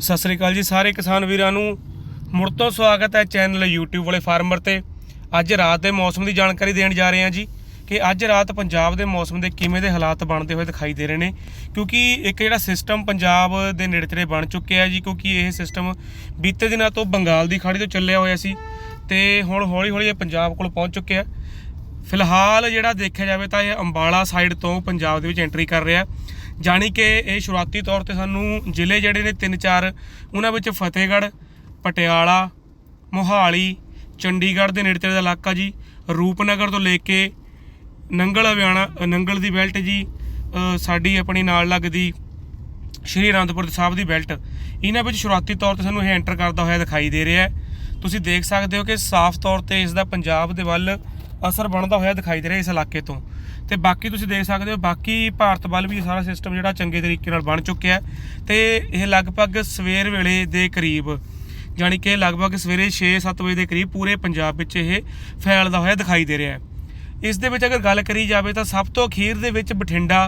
ਸਤਿ ਸ੍ਰੀ ਅਕਾਲ ਜੀ ਸਾਰੇ ਕਿਸਾਨ ਵੀਰਾਂ ਨੂੰ। ਮੁੜ ਤੋਂ ਸਵਾਗਤ ਹੈ ਚੈਨਲ YouTube ਵਾਲੇ ਫਾਰਮਰ ਤੇ। ਅੱਜ ਰਾਤ ਦੇ ਮੌਸਮ ਦੀ ਜਾਣਕਾਰੀ ਦੇਣ ਜਾ ਰਹੇ ਹਾਂ ਜੀ ਕਿ ਅੱਜ ਰਾਤ ਪੰਜਾਬ ਦੇ ਮੌਸਮ ਦੇ ਕਿਵੇਂ ਦੇ ਹਾਲਾਤ ਬਣਦੇ ਹੋਏ ਦਿਖਾਈ ਦੇ ਰਹੇ ਨੇ। ਕਿਉਂਕਿ ਇੱਕ ਜਿਹੜਾ ਸਿਸਟਮ ਪੰਜਾਬ ਦੇ ਨੇੜੇ ਤੇੜੇ ਬਣ ਚੁੱਕਿਆ ਹੈ ਜੀ, ਕਿਉਂਕਿ ਇਹ ਸਿਸਟਮ ਬੀਤੇ ਦਿਨਾਂ ਤੋਂ ਬੰਗਾਲ ਦੀ ਖਾੜੀ ਤੋਂ ਚੱਲਿਆ ਹੋਇਆ ਸੀ ਤੇ ਹੁਣ ਹੌਲੀ ਹੌਲੀ ਇਹ ਪੰਜਾਬ ਕੋਲ ਪਹੁੰਚ ਚੁੱਕਿਆ ਫਿਲਹਾਲ ਜਿਹੜਾ ਦੇਖਿਆ ਜਾਵੇ ਤਾਂ ਇਹ ਅੰਬਾਲਾ ਸਾਈਡ ਤੋਂ ਪੰਜਾਬ ਦੇ ਵਿੱਚ ਐਂਟਰੀ ਕਰ ਰਿਹਾ ਜਾਣੀ ਕਿ ਇਹ ਸ਼ੁਰੂਆਤੀ ਤੌਰ ਤੇ ਸਾਨੂੰ ਜ਼ਿਲ੍ਹੇ ਜਿਹੜੇ ਨੇ ਤਿੰਨ ਚਾਰ, ਉਹਨਾਂ ਵਿੱਚ ਫਤਿਹਗੜ੍ਹ, ਪਟਿਆਲਾ, ਮੋਹਾਲੀ, ਚੰਡੀਗੜ੍ਹ ਦੇ ਨੇੜੇ ਤੇੜੇ ਦਾ ਇਲਾਕਾ ਜੀ, ਰੂਪਨਗਰ ਤੋਂ ਲੈ ਕੇ ਨੰਗਲ ਅਵਿਆਣਾ ਨੰਗਲ ਦੀ ਬੈਲਟ ਜੀ ਸਾਡੀ ਆਪਣੀ ਨਾਲ ਲੱਗਦੀ ਸ਼੍ਰੀ ਅਨੰਦਪੁਰ ਸਾਹਿਬ ਦੀ ਬੈਲਟ। ਇਹਨਾਂ ਵਿੱਚ ਸ਼ੁਰੂਆਤੀ ਤੌਰ ਤੇ ਸਾਨੂੰ ਇਹ ਐਂਟਰ ਕਰਦਾ ਹੋਇਆ ਦਿਖਾਈ ਦੇ ਰਿਹਾ ਹੈ। ਤੁਸੀਂ ਦੇਖ ਸਕਦੇ ਹੋ ਕਿ ਸਾਫ਼ ਤੌਰ ਤੇ ਇਸ ਦਾ ਪੰਜਾਬ ਦੇ ਵੱਲ ਅਸਰ ਬਣਦਾ ਹੋਇਆ ਦਿਖਾਈ ਦੇ ਰਿਹਾ ਇਸ ਇਲਾਕੇ ਤੋਂ। ਤੇ ਬਾਕੀ ਤੁਸੀਂ ਦੇਖ ਸਕਦੇ ਹੋ, ਬਾਕੀ ਭਾਰਤ ਵੱਲ ਵੀ ਇਹ ਸਾਰਾ ਸਿਸਟਮ ਜਿਹੜਾ ਚੰਗੇ ਤਰੀਕੇ ਨਾਲ ਬਣ ਚੁੱਕਿਆ ਹੈ ਤੇ ਇਹ ਲਗਭਗ ਸਵੇਰ ਵੇਲੇ ਦੇ ਕਰੀਬ, ਜਾਣੀ ਕਿ ਲਗਭਗ ਸਵੇਰੇ 6-7 ਵਜੇ ਦੇ ਕਰੀਬ ਪੂਰੇ ਪੰਜਾਬ ਵਿੱਚ ਇਹ ਫੈਲਦਾ ਹੋਇਆ ਦਿਖਾਈ ਦੇ ਰਿਹਾ ਹੈ। ਇਸ ਦੇ ਵਿੱਚ ਅਗਰ ਗੱਲ ਕਰੀ ਜਾਵੇ ਤਾਂ ਸਭ ਤੋਂ ਅਖੀਰ ਦੇ ਵਿੱਚ ਬਠਿੰਡਾ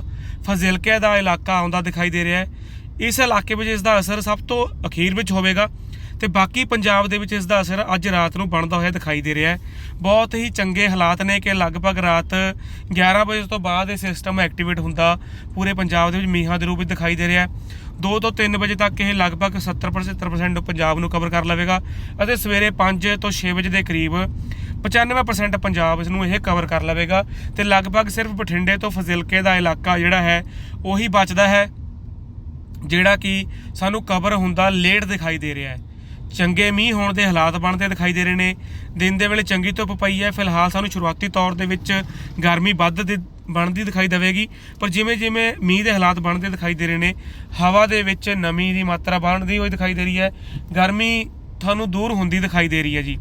ਫਜ਼ਿਲਕੇ ਦਾ ਇਲਾਕਾ ਆਉਂਦਾ ਦਿਖਾਈ ਦੇ ਰਿਹਾ ਹੈ। ਇਸ ਇਲਾਕੇ ਵਿੱਚ ਇਸ ਦਾ ਅਸਰ ਸਭ ਤੋਂ ਅਖੀਰ ਵਿੱਚ ਹੋਵੇਗਾ। ਤੇ ਬਾਕੀ ਪੰਜਾਬ ਦੇ ਵਿੱਚ ਇਸ ਦਾ ਅਸਰ ਅੱਜ ਰਾਤ ਨੂੰ ਬਣਦਾ ਹੋਇਆ ਦਿਖਾਈ ਦੇ ਰਿਹਾ ਹੈ। ਬਹੁਤ ਹੀ ਚੰਗੇ ਹਾਲਾਤ ਨੇ ਕਿ ਲਗਭਗ ਰਾਤ 11 ਵਜੇ ਤੋਂ ਬਾਅਦ ਇਹ ਸਿਸਟਮ ਐਕਟੀਵੇਟ ਹੁੰਦਾ। ਪੂਰੇ ਪੰਜਾਬ ਦੇ ਵਿੱਚ ਮੀਂਹਾਂ ਦੇ ਰੂਪ ਵਿੱਚ ਦਿਖਾਈ ਦੇ ਰਿਹਾ ਹੈ। 2 ਤੋਂ 3 ਵਜੇ ਤੱਕ ਇਹ ਲਗਭਗ 70% 70% ਪੰਜਾਬ ਨੂੰ ਕਵਰ ਕਰ ਲਵੇਗਾ ਅਤੇ ਸਵੇਰੇ 5 ਤੋਂ 6 ਵਜੇ ਦੇ ਕਰੀਬ 95% ਪੰਜਾਬ ਇਸ ਨੂੰ ਇਹ ਕਵਰ ਕਰ ਲਵੇਗਾ ਤੇ ਲਗਭਗ ਸਿਰਫ ਬਠਿੰਡੇ ਤੋਂ ਫਜ਼ਿਲਕੇ ਦਾ ਇਲਾਕਾ ਜਿਹੜਾ ਹੈ, ਉਹੀ ਬਚਦਾ ਹੈ, ਜਿਹੜਾ ਕਿ ਸਾਨੂੰ ਕਵਰ ਹੁੰਦਾ ਲੇਟ ਦਿਖਾਈ ਦੇ ਰਿਹਾ ਹੈ। ਚੰਗੇ ਮੀਂਹ ਹੋਣ ਦੇ ਹਾਲਾਤ ਬਣਦੇ ਦਿਖਾਈ ਦੇ ਰਹੇ ਨੇ। ਦਿਨ ਦੇ ਵੇਲੇ ਚੰਗੀ ਧੁੱਪ ਪਈ ਹੈ। ਫਿਲਹਾਲ ਸਾਨੂੰ ਸ਼ੁਰੂਆਤੀ ਤੌਰ ਦੇ ਵਿੱਚ ਗਰਮੀ ਵੱਧ ਦੀ ਬਣਦੀ ਦਿਖਾਈ ਦੇਵੇਗੀ। ਪਰ ਜਿਵੇਂ ਜਿਵੇਂ ਮੀਂਹ ਦੇ ਹਾਲਾਤ ਬਣਦੇ ਦਿਖਾਈ ਦੇ ਰਹੇ ਨੇ, ਹਵਾ ਦੇ ਵਿੱਚ ਨਮੀ ਦੀ ਮਾਤਰਾ ਬਣਦੀ ਹੋਈ ਦਿਖਾਈ ਦੇ ਰਹੀ ਹੈ। ਗਰਮੀ ਤੁਹਾਨੂੰ ਦੂਰ ਹੁੰਦੀ ਦਿਖਾਈ ਦੇ ਰਹੀ ਹੈ ਜੀ।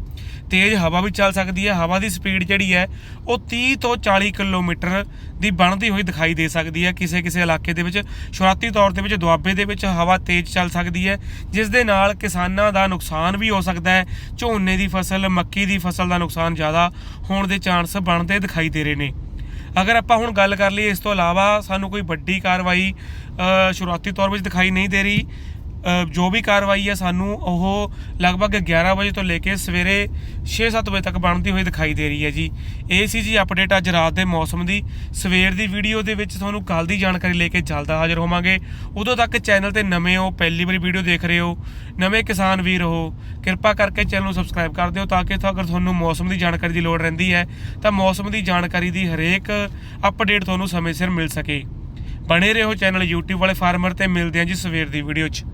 ਤੇਜ਼ ਹਵਾ ਵੀ ਚੱਲ ਸਕਦੀ ਹੈ। ਹਵਾ ਦੀ ਸਪੀਡ ਜਿਹੜੀ ਹੈ, ਉਹ 30 ਤੋਂ 40 ਕਿਲੋਮੀਟਰ ਦੀ ਬਣਦੀ ਹੋਈ ਦਿਖਾਈ ਦੇ ਸਕਦੀ ਹੈ। ਕਿਸੇ ਕਿਸੇ ਇਲਾਕੇ ਦੇ ਵਿੱਚ, ਸ਼ੁਰੂਆਤੀ ਤੌਰ ਦੇ ਵਿੱਚ, ਦੁਆਬੇ ਦੇ ਵਿੱਚ ਹਵਾ ਤੇਜ਼ ਚੱਲ ਸਕਦੀ ਹੈ, ਜਿਸ ਦੇ ਨਾਲ ਕਿਸਾਨਾਂ ਦਾ ਨੁਕਸਾਨ ਵੀ ਹੋ ਸਕਦਾ ਹੈ। ਝੋਨੇ ਦੀ ਫਸਲ, ਮੱਕੀ ਦੀ ਫਸਲ ਦਾ ਨੁਕਸਾਨ ਜ਼ਿਆਦਾ ਹੋਣ ਦੇ ਚਾਂਸ ਬਣਦੇ ਦਿਖਾਈ ਦੇ ਰਹੇ ਨੇ। ਅਗਰ ਆਪਾਂ ਹੁਣ ਗੱਲ ਕਰ ਲਈਏ, ਇਸ ਤੋਂ ਇਲਾਵਾ ਸਾਨੂੰ ਕੋਈ ਵੱਡੀ ਕਾਰਵਾਈ ਸ਼ੁਰੂਆਤੀ ਤੌਰ ਵਿੱਚ ਦਿਖਾਈ ਨਹੀਂ ਦੇ ਰਹੀ। ਜੋ ਵੀ ਕਾਰਵਾਈ ਹੈ ਸਾਨੂੰ ਉਹ ਲਗਭਗ 11 ਵਜੇ ਤੋਂ ਲੈ ਕੇ ਸਵੇਰੇ 6-7 ਵਜੇ ਤੱਕ ਬਣਦੀ ਹੋਈ ਦਿਖਾਈ ਦੇ ਰਹੀ ਹੈ ਜੀ। ਇਹ ਸੀ ਜੀ ਅਪਡੇਟ ਅੱਜ ਰਾਤ ਦੇ ਮੌਸਮ ਦੀ। ਸਵੇਰ ਦੀ ਵੀਡੀਓ ਦੇ ਵਿੱਚ ਤੁਹਾਨੂੰ ਕੱਲ ਦੀ ਜਾਣਕਾਰੀ ਲੈ ਕੇ ਜਲਦ ਹਾਜ਼ਰ ਹੋਵਾਂਗੇ। ਉਦੋਂ ਤੱਕ ਚੈਨਲ ਤੇ ਨਵੇਂ ਹੋ, ਪਹਿਲੀ ਵਾਰੀ ਵੀਡੀਓ ਦੇਖ ਰਹੇ ਹੋ, ਨਵੇਂ ਕਿਸਾਨ ਵੀਰ ਹੋ, ਕਿਰਪਾ ਕਰਕੇ ਚੈਨਲ ਨੂੰ ਸਬਸਕ੍ਰਾਈਬ ਕਰ ਦਿਓ ਤਾਂ ਕਿ ਅਗਰ ਤੁਹਾਨੂੰ ਮੌਸਮ ਦੀ ਜਾਣਕਾਰੀ ਦੀ ਲੋੜ ਰਹਿੰਦੀ ਹੈ, ਤਾਂ ਮੌਸਮ ਦੀ ਜਾਣਕਾਰੀ ਦੀ ਹਰੇਕ ਅਪਡੇਟ ਤੁਹਾਨੂੰ ਸਮੇਂ ਸਿਰ ਮਿਲ ਸਕੇ। ਬਣੇ ਰਹੋ ਚੈਨਲ YouTube ਵਾਲੇ ਫਾਰਮਰ ਤੇ ਮਿਲਦੇ ਹਾਂ ਜੀ ਸਵੇਰ ਦੀ ਵੀਡੀਓ 'ਚ।